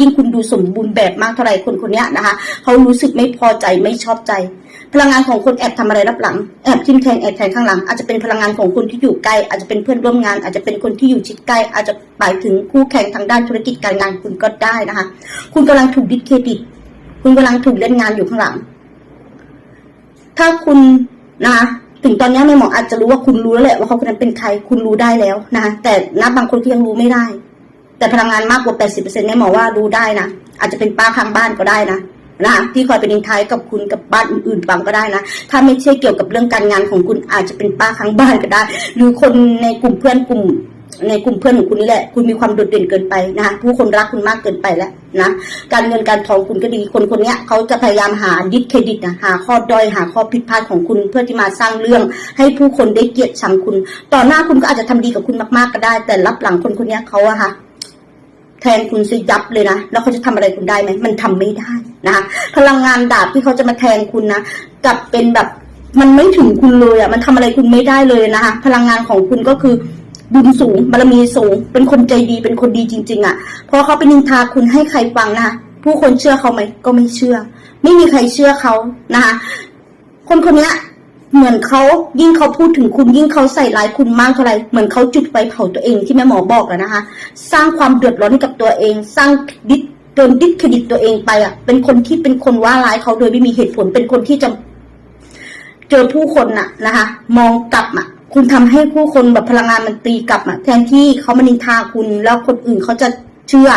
ยิ่งคุณดูสมบูรณ์แบบมากเท่าไหร่คนคนนี้นะคะเขารู้สึกไม่พอใจไม่ชอบใจ พลังงานของคนแอบทำอะไรรับหลังแอบทิมแทงแอบแทงข้างหลัง อาจจะเป็นพลังงานของคนที่อยู่ใกล้อาจจะเป็นเพื่อนร่วมงาน อาจจะเป็นคนที่อยู่ชิดใกล้ อาจจะหมายถึงคู่แข่งทางด้านธุรกิจการงานคุณก็ได้นะคะ คุณกำลังถูกดิสเครดิต คุณกำลังถูกเล่นงานอยู่ข้างหลัง ถ้าคุณนะคะถึงตอนนี้แม่หมออาจจะรู้ว่าคุณรู้แล้วแหละว่าเขาคนนั้นเป็นใคร คุณรู้ได้แล้วนะคะแต่นะบางคนก็ยังรู้ไม่ได้ แต่พลังงานมากกว่า 80%แม่หมอว่ารู้ได้นะ อาจจะเป็นป้าข้างบ้านก็ได้นะนะคะที่คอยเป็นดินท้ายกับคุณกับบ้านอื่นๆบางก็ได้นะ ถ้าไม่ใช่เกี่ยวกับเรื่องการงานของคุณอาจจะเป็นป้าข้างบ้านก็ได้ หรือคนในกลุ่มเพื่อนกลุ่มในกลุ่มเพื่อนของคุณนี่แหละ คุณมีความโดดเด่นเกินไปนะคะผู้คนรักคุณมากเกินไปแล้วนะการเงินการทองคุณก็ดีคนคนนี้เขาจะพยายามหายึดเครดิตนะหาข้อด้อยหาข้อผิดพลาดของคุณเพื่อที่มาสร้างเรื่อง ให้ผู้คนได้เกลียดชังคุณ ต่อหน้าคุณก็อาจจะทำดีกับคุณมากๆก็ได้ แต่รับหลังคนคนนี้เขาอะค่ะ แทนคุณซะยับเลยนะแล้วเขาจะทำอะไรคุณได้ไหมมันทำไม่ได้นะคะพลังงานดาบที่เขาจะมาแทนคุณนะกลับเป็นแบบมันไม่ถึงคุณเลยอะมันทำอะไรคุณไม่ได้เลยนะคะพลังงานของคุณก็คือบุญสูงบารมีสูง เป็นคนใจดีเป็นคนดีจริง ๆอะเพราะเขาเป็นนินทาคุณให้ใครฟังนะคะผู้คนเชื่อเขาไหมก็ไม่เชื่อ ไม่มีใครเชื่อเขานะคะคนคนนี้ เหมือนเขายิ่งเขาพูดถึงคุณยิ่งเขาใส่ร้ายคุณมากเท่าไหร่เหมือนเขาจุดไฟเผาตัวเองที่แม่หมอบอกอะนะคะ สร้างความเดือดร้อนให้กับตัวเอง สร้างดิสโดนดิสเครดิตตัวเองไปอะ เป็นคนที่เป็นคนว่าร้ายเขาโดยไม่มีเหตุผล เป็นคนที่จะเจอผู้คนน่ะนะคะ มองกลับอะ คุณทำให้ผู้คนแบบพลังงานมันตีกลับอะ แทนที่เขามานินทาคุณแล้วคนอื่นเขาจะเชื่อ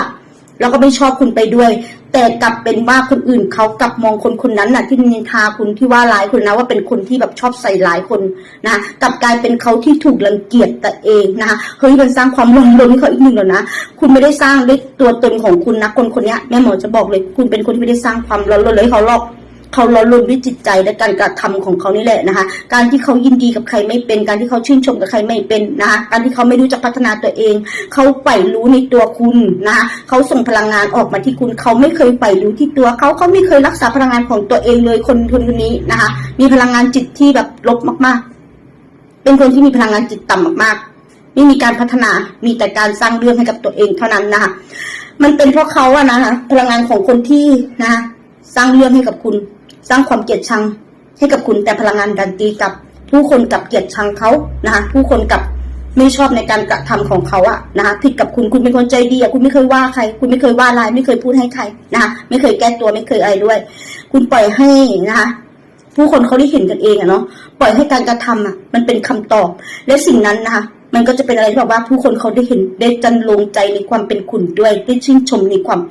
แล้วก็ไม่ชอบคุณไปด้วย แต่กลับเป็นว่าคนอื่นเขากลับมองคนคนนั้นน่ะ ที่นินทาคุณที่ว่าร้ายคุณนะว่าเป็นคนที่แบบชอบใส่ร้ายคนนะกลับกลายเป็นเขาที่ถูกรังเกียจแต่เองนะคะเฮ้ยมันสร้างความร้อนรนให้เขาอีกหนึ่งแล้วนะคุณไม่ได้สร้างด้วยตัวตนของคุณนะคนคนนี้แม่หมอจะบอกเลย คุณเป็นคนที่ไม่ได้สร้างความร้อนรนเลยเขาหรอก เขาล้อลนด้วยจิตใจและการกระทำของเขานี่แหละนะคะ การที่เขายินดีกับใครไม่เป็น การที่เขาชื่นชมกับใครไม่เป็นนะคะการที่เขาไม่รู้จักพัฒนาตัวเอง เขาใฝ่รู้ในตัวคุณนะคะเขาส่งพลังงานออกมาที่คุณ เขาไม่เคยใฝ่รู้ที่ตัวเขาเขาไม่เคยรักษาพลังงานของตัวเองเลยคนคนคนนี้นะคะ มีพลังงานจิตที่แบบลบมากๆ เป็นคนที่มีพลังงานจิตต่ำมากๆ ไม่มีการพัฒนา มีแต่การสร้างเรื่องให้กับตัวเองเท่านั้นนะคะ มันเป็นเพราะเขาอะนะคะพลังงานของคนที่นะคะสร้างเรื่องให้กับคุณ สร้างความเกลียดชังให้กับคุณแต่พลังงานดันตีกับผู้คนกับเกลียดชังเขานะคะผู้คนกับไม่ชอบในการกระทำของเขาอะนะคะผิดกับคุณคุณเป็นคนใจดีอะคุณไม่เคยว่าใคร คุณไม่เคยว่าลาย ไม่เคยพูดให้ใครนะคะไม่เคยแก้ตัวไม่เคยอะไรด้วย คุณปล่อยให้นะคะผู้คนเขาได้เห็นกันเองอะเนาะปล่อยให้การกระทำอะมันเป็นคำตอบ และสิ่งนั้นนะคะมันก็จะเป็นอะไรที่แบบว่าผู้คนเขาได้เห็นได้จันลงใจในความเป็นคุณด้วยได้ชื่นชมในความเป็น